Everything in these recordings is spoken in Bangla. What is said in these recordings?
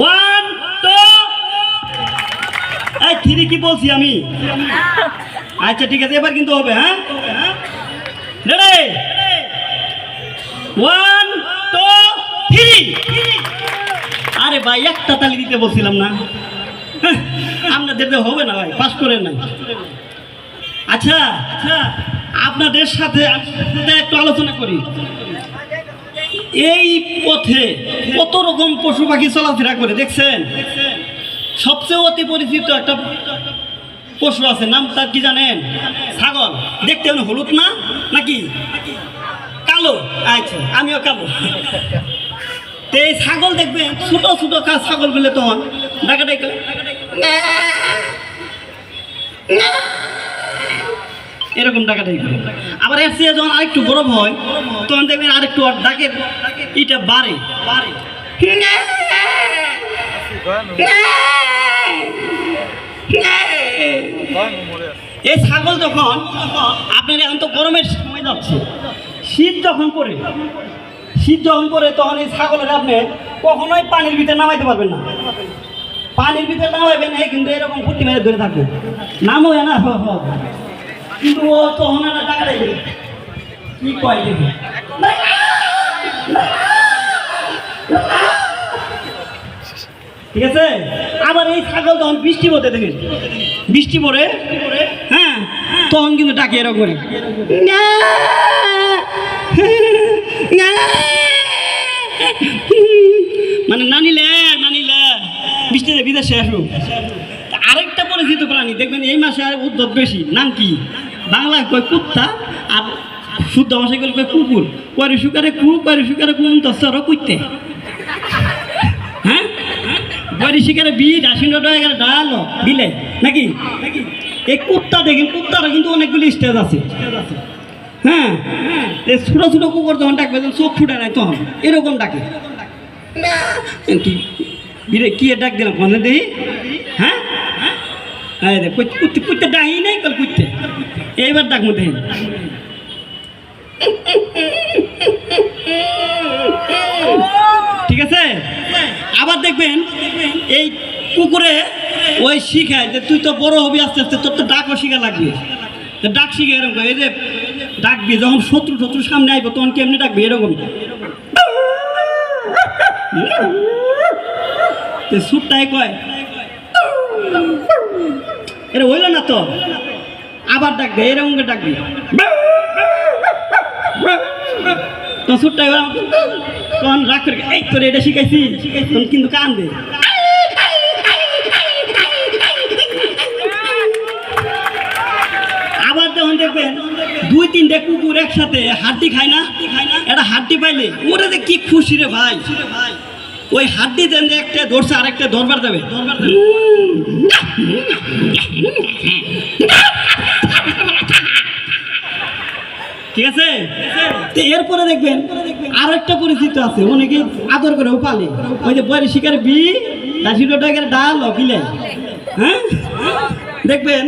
ওয়ান টু এই থ্রি কি বলছি আমি? আচ্ছা ঠিক আছে, এবার কিন্তু হবে হ্যাঁ? রেডি ওয়ান টু থ্রি আরে ভাই, একটা তালি দিতে বলছিলাম না। আপনাদের হবে না ভাই, পাস করে নাই। আচ্ছা আপনাদের সাথে একটু আলোচনা করি। এই পথে কত রকম পশু পাখি চলাফেরা করে, দেখছেন? সবচেয়ে অতি পরিচিত একটা পশু আছে, নাম তার কি জানেন? ছাগল। দেখতে হলো হলুদ না, নাকি? কালো। আচ্ছা আমিও কালো। এই ছাগল দেখবেন ছোট ছোট কাজ ছাগল বলে তখন করে। এরকম ডাকাটাই করে। আবার চেয়ে যখন আরেকটু গরম হয়, তখন দেখবেন আরেকটু ডাকের ইটা বাড়ে। এই ছাগল যখন, আপনার এখন তো গরমের সময় যাচ্ছে। শীত যখন পড়ে, শীত যখন পড়ে, তখন এই ছাগলের আপনি কখনোই পানির ভিতরে নামাইতে পারবেন না। পানির ভিতরে নামাইবেন এই কিন্তু এরকম ফুটি মেরে ধরে থাকবে নামও না। কিন্তু ও তখন আর টাকা দেবে কি কয় দেখে? ঠিক আছে? আবার এই ছাগল যখন বৃষ্টি পড়তে দেখেন বৃষ্টি পড়ে? হ্যাঁ? তখন কিন্তু ডাকে এরকম করে। মানে নানিলে নানিলে বৃষ্টিতে বিদেশে আসুক আরেকটা পরিচিত প্রাণী, দেখবেন এই মাসে উদ্যোগ বেশি। নাম কি? বাংলায় কয় কুত্তা, আর শুদ্ধ ভাষায় গেলে কয় কুকুর। কয়ারি শুকারে কু, কয়ারি শুকারে কুম তস্তর কুইতে। হ্যাঁ? বড়ি শিকারে বি ডাসিন ডাল বিলে, নাকি? এই কুত্তা দেখেন কুত্তারও কিন্তু অনেকগুলি স্টেজ আছে। হ্যাঁ? এই ছোট ছোট কুকুর যখন ডাকবে তখন চোখ ফুটে নাই তখন, এরকম ডাকে। কি, বিরে কি ডাক দিলাম, কোনে দেহি হ্যাঁ? কুত্তে কুত্তে ডাহি নাই, কল কুত্তে এইবার ডাক মধ্যে ঠিক আছে? আবার দেখবেন, এই কুকুরে ওই শিখায় যে তুই তো বড় হবি আস্তে আস্তে, তোর তো ডাকও শিখা লাগবে। ডাক শিখে এরকম এই যে ডাকবি, যখন শত্রু শত্রু সামনে আইব, তখন কেমনি ডাকবি? এরকম। সুরটাই কয় এটা হইল না তো? আবার ডাকবে এরকম ডাকবি তখন কিন্তু আবার যখন দেখবেন দুই তিনটে কুকুর একসাথে হাড্ডি খায় না এটা হাড্ডি পাইলে ওটা যে কি খুশি রে ভাই। ওই হাড্ডি দেন একটা ধরছে, আরেকটা ধরবার যাবে ঠিক আছে? তো এরপরে দেখবেন আর একটা পরিচিত আছে, অনেকে আদর করে পালে ওই যে বয়রি শিকার বি ডাল বিলে হ্যাঁ? দেখবেন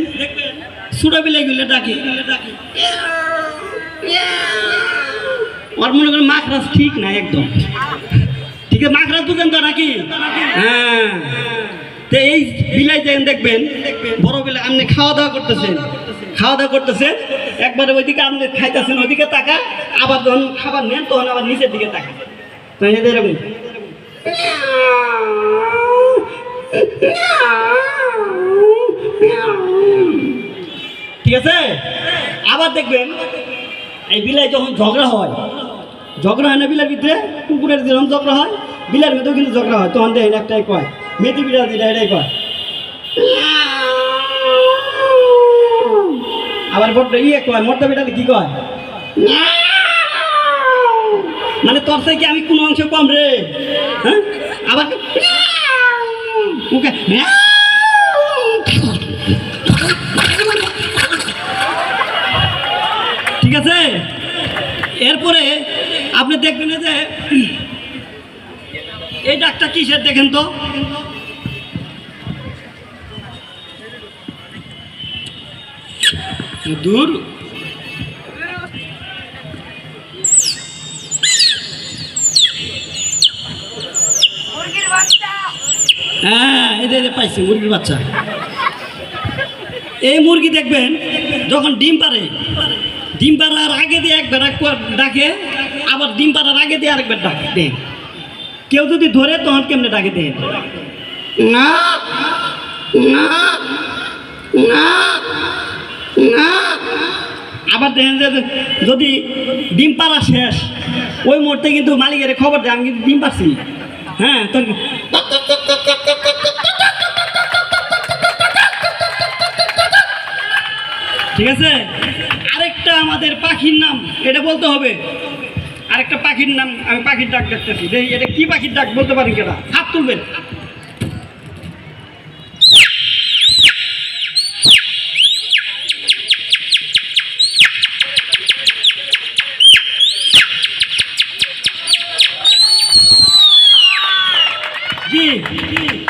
মনে করেন ঠিক একদম। ঠিক আছে নাকি? হ্যাঁ। দেখবেন, বড় বিলাই আপনি খাওয়া দাওয়া করতেছেন। খাওয়া দাওয়া করতেছেন। একবারে ওইদিকে আপনি খাইতেছেন ওইদিকে তাকা, আবার যখন খাবার নেন, তখন আবার নিচের দিকে তাকা। তো এরকম? ঠিক আছে? আবার দেখবেন, এই বিলাই যখন ঝগড়া হয় ঝগড়া হয় না বিলার ভিতরে? কুকুরের যেরকম ঝগড়া হয়, বিলার ভিতরেও কিন্তু ঝগড়া হয়, তখন দেখেন একটাই কয় মেথি বিড়াল যেটা, এটাই কয়। আবার বড্ড ইয়ে কয় মর্দা বিড়ালে কি কয়? মানে তোর থেকে আমি কোনো অংশ কম রে। হ্যাঁ? আবার ঠিক আছে? এরপরে আপনি দেখবেন যে, এই ডাকটা কিসের দেখেন তো? দূর। হ্যাঁ যে পাইছি, মুরগির বাচ্চা। এই মুরগি দেখবেন, যখন ডিম পারে, ডিম পাড়ার আগে দিয়ে একবার ডাকে আবার ডিম পাড়ার আগে দিয়ে আরেকবার ডাকে দেন কেউ যদি ধরে, তখন কেমনে ডাকে দেন না না না। না। আবার দেখেন যে যদি ডিম পাড়া শেষ, ওই মুহূর্তে কিন্তু মালিকের খবর দেয়, আমি কিন্তু ডিম পাচ্ছি হ্যাঁ তো ঠিক আছে? আরেকটা আমাদের পাখির নাম, এটা বলতে হবে। আরেকটা পাখির নাম, আমি পাখির ডাক দেখতেছি দেখি, এটা কি পাখির ডাক বলতে পারি কেটা হাত তুলবেন।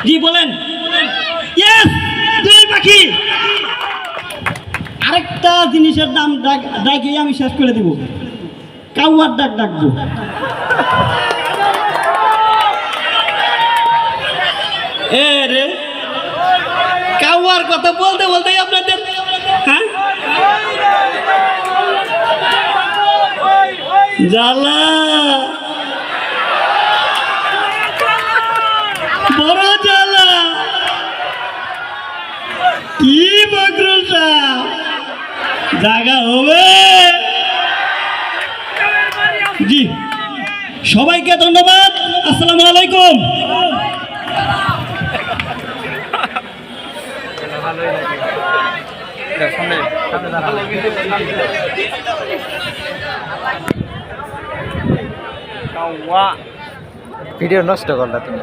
জি বলেন? পাখি। আরেকটা জিনিসের দাম ডাক ডাকিয়ে আমি শেষ করে দিব। কাউয়ার ডাক ডাকবো। এ রে, কাউয়ার কথা বলতে বলতে আপনাদের হ্যাঁ? জ্বালা বড় জ্বালা কি বকরুল সাহ জায়গা হবে। জি সবাইকে ধন্যবাদ। আসসালামু আলাইকুম। ভিডিও নষ্ট করলা তুমি